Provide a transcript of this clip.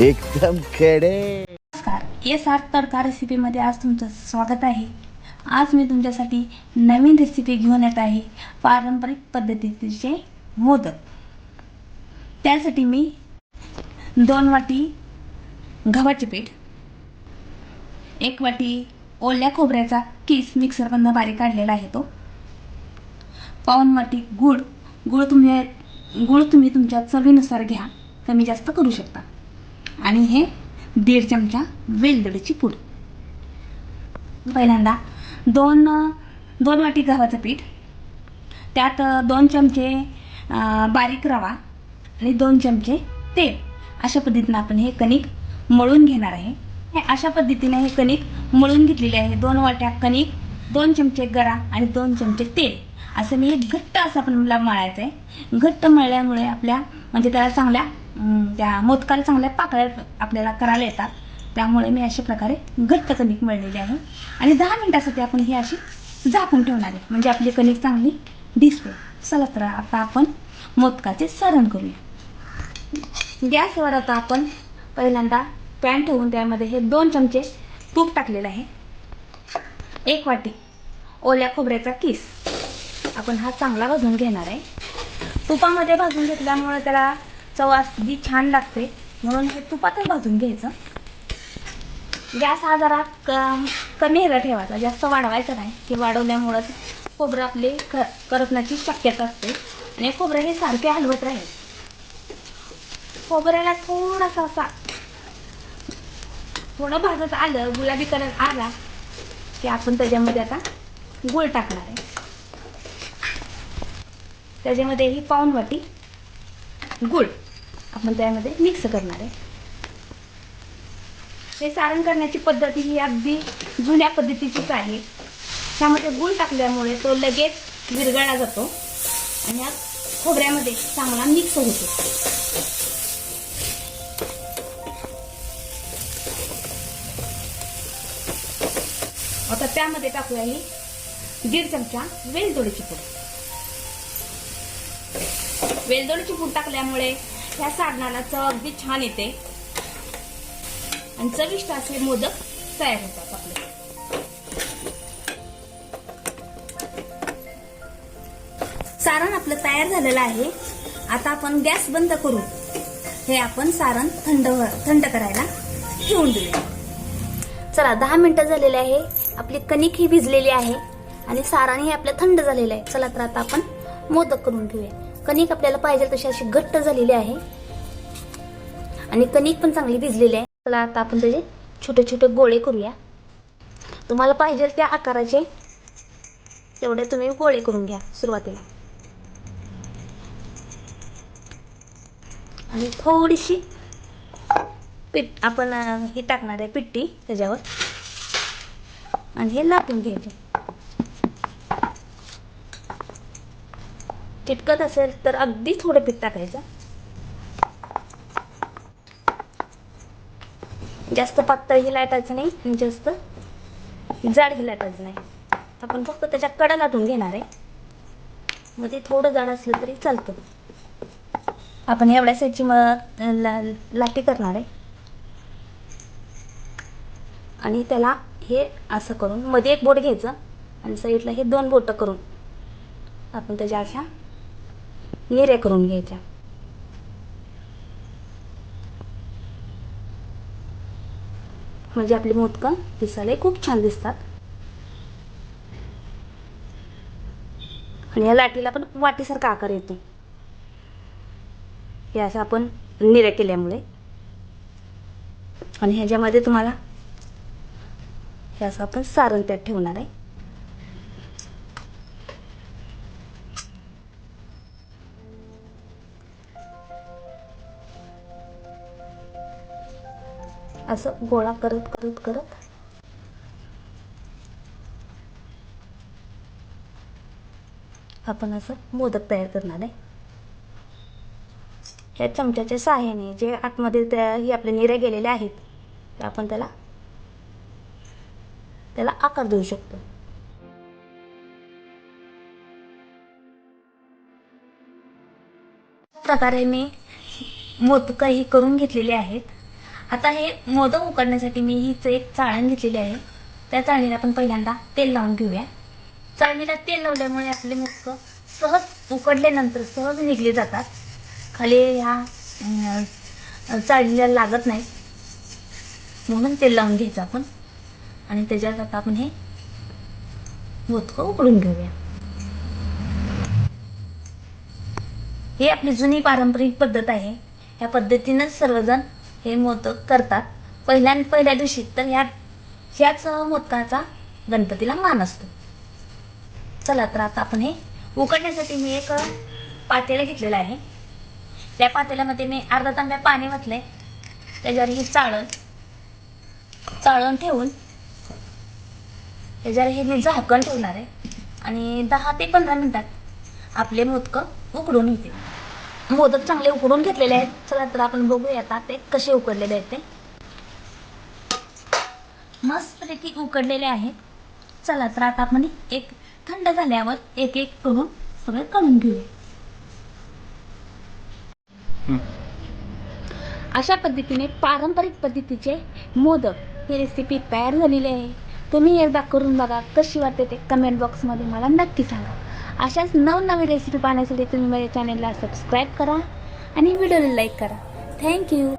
एकदम खेडे. नमस्कार. एस आर तडका रेसिपीमध्ये आज तुमचं स्वागत आहे. आज मी तुमच्यासाठी नवीन रेसिपी घेऊन येत आहे. पारंपरिक पद्धतीचे मोदक. त्यासाठी मी दोन वाटी गव्हाचे पीठ एक वाटी ओल्या खोबऱ्याचा किस मिक्सरमधनं बारीक काढलेला आहे तो पाऊन वाटी गूळ. गूळ तुम्ही गूळ तुम्ही तुमच्या चवीनुसार घ्या. कमी जास्त करू शकता. आणि हे दीड चमचा वेलदोडीची पूड. पहिल्यांदा दोन दोन वाटी गव्हाचं पीठ त्यात दोन चमचे बारीक रवा आणि दोन चमचे तेल. अशा पद्धतीनं आपण हे कणिक मळून घेणार आहे. हे अशा पद्धतीने हे कणिक मळून घेतलेले आहे. दोन वाट्या कणिक दोन चमचे गरा आणि दोन चमचे तेल. असं मी घट्ट असं आपण मला मळायचं आहे घट्ट मळल्यामुळे आपल्या म्हणजे त्याला चांगल्या अं, त्या मोदकाला चांगल्या पाकळ्या आपल्याला करायला येतात. त्यामुळे मी अशा प्रकारे घट्ट कणिक मळलेली आहे. आणि दहा मिनटासाठी आपण ही अशी झाकून ठेवणार आहे. म्हणजे आपली कणिक चांगली दिसते. चला तर आता आपण मोदकाचे सारण करूया. गॅसवर आता आपण पहिल्यांदा पॅन ठेवून त्यामध्ये हे दोन चमचे तूप टाकलेलं आहे. एक वाटी ओल्या खोबऱ्याचा किस. आपण हा चांगला भाजून घेणार आहे. तुपामध्ये भाजून घेतल्यामुळे त्याला चव अगदी छान लागते. म्हणून हे तुपातच भाजून घ्यायचं. गॅस हा जरा क कमी ह्याला ठेवायचा. जास्त वाढवायचा नाही. की वाढवल्यामुळं खोबरं आपले कर करपण्याची शक्यता असते. आणि खोबरं हे सारखे हलवत राहील. खोबऱ्याला थोडासा असा थोडं भाजत आलं गुलाबी कलर आला की आपण त्याच्यामध्ये आता गुळ टाकणार आहे. त्याच्यामध्ये ही पाऊन वाटी गूळ. आपण त्यामध्ये मिक्स करणार आहे. हे सारण करण्याची पद्धती ही अगदी जुन्या पद्धतीचीच आहे. त्यामध्ये गुळ टाकल्यामुळे तो लगेच विरघळला जातो आणि या खोबऱ्यामध्ये चांगला मिक्स होतो. आता त्यामध्ये टाकूया ही दीड चमचा वेलदोडीची पूड. वेलदोडीची पूड टाकल्यामुळे ह्या साधनाला चव अगदी छान येते. आणि चविष्ट असे मोदक तयार होतात आपले. सारण आपलं तयार झालेलं आहे. आता आपण गॅस बंद करू. हे आपण सारण थंड थंड करायला ठेवून देऊया. चला दहा मिनिटं झालेले आहे. आपली कणिक ही भिजलेली आहे. आणि सारण हे आपलं थंड झालेलं आहे. चला तर आता आपण मोदक करून घेऊया. कणिक आपल्याला पाहिजे तशी अशी घट्ट झालेली आहे. आणि कणिक पण चांगली भिजलेली आहे. चला आता आपण त्याचे छोटे छोटे गोळे करूया. तुम्हाला पाहिजे त्या आकाराचे तेवढे तुम्ही गोळे करून घ्या सुरुवातीला. आणि थोडीशी पीठ आपण हे टाकणार आहे पिट्टी त्याच्यावर. आणि हे लाटून घ्यायचे. चिटकत असेल तर अगदी थोडं पीठ टाकायचं जास्त पातळही लाटायचं नाही आणि जास्त जाडही लाटायचं नाही. आपण फक्त त्याच्या कडा लाटून घेणार आहे. मग ते थोडं जाड असलं तरी चालतं. आपण एवढ्या साईजची मग ला लाटी करणार आहे. आणि त्याला हे असं करून मध्ये एक बोट घ्यायचं. आणि साईडला हे दोन बोटं करून आपण त्याच्या अशा निऱ्या करून घ्यायच्या म्हणजे आपली मोदकं दिसायला खूप छान दिसतात. आणि या लाटीला पण वाटीसारखा आकार येतो. हे असं आपण निऱ्या केल्यामुळे. आणि ह्याच्यामध्ये तुम्हाला हे असं आपण सारण त्यात ठेवणार आहे. असं गोळा करत करत करत. आपण असं मोदक तयार करणार आहे. या चमच्याच्या सहाय्याने जे आतमध्ये त्या ही आपल्या निऱ्या गेलेल्या आहेत ते आपण त्याला त्याला आकार देऊ शकतो. प्रकारे मी मोदकं ही करून घेतलेली आहेत. आता हे मोदक उकडण्यासाठी मी हीच एक चाळण घेतलेली आहे. त्या चाळणीला आपण पहिल्यांदा तेल लावून घेऊया. चाळणीला तेल लावल्यामुळे आपले मोदक सहज उकडल्यानंतर सहज निघले जातात. खाली ह्या चाळणीला लागत नाही. म्हणून तेल लावून घ्यायचं आपण. आणि त्याच्यात आता आपण हे मोदकं उकडून घेऊया. ही आपली जुनी पारंपरिक पद्धत आहे. ह्या पद्धतीनंच सर्वजण हे मोदक करतात. पहिल्या पहिल्या दिवशी तर ह्या ह्याच मोदकाचा गणपतीला मान असतो. चला तर आता आपण हे उकडण्यासाठी मी एक पातेलं घेतलेलं आहे. त्या पातेल्यामध्ये मी अर्धा तांब्या पाणी घातलंय त्याच्यावर ही चाळण चाळण ठेवून त्याच्यावर हे मी झाकण ठेवणार आहे. आणि दहा ते पंधरा मिनटात आपले मोदकं उकडून येतील. मोदक चांगले उकडून घेतलेले आहेत. चला तर आपण बघूया आता ते कसे उकडलेले आहेत ते. मस्तपैकी उकडलेले आहेत. चला तर आता आपण एक थंड झाल्यावर एक एक करून सगळे काढून घेऊया अशा पद्धतीने पारंपरिक पद्धतीचे मोदक ही रेसिपी तयार झालेली आहे. तुम्ही एकदा करून बघा कशी वाटते ते कमेंट बॉक्समध्ये मला नक्की सांगा. अशाच नवनवीन रेसिपी पाहण्यासाठी तुम्ही माझ्या चॅनलला सबस्क्राईब करा आणि व्हिडिओला लाईक करा. थँक्यू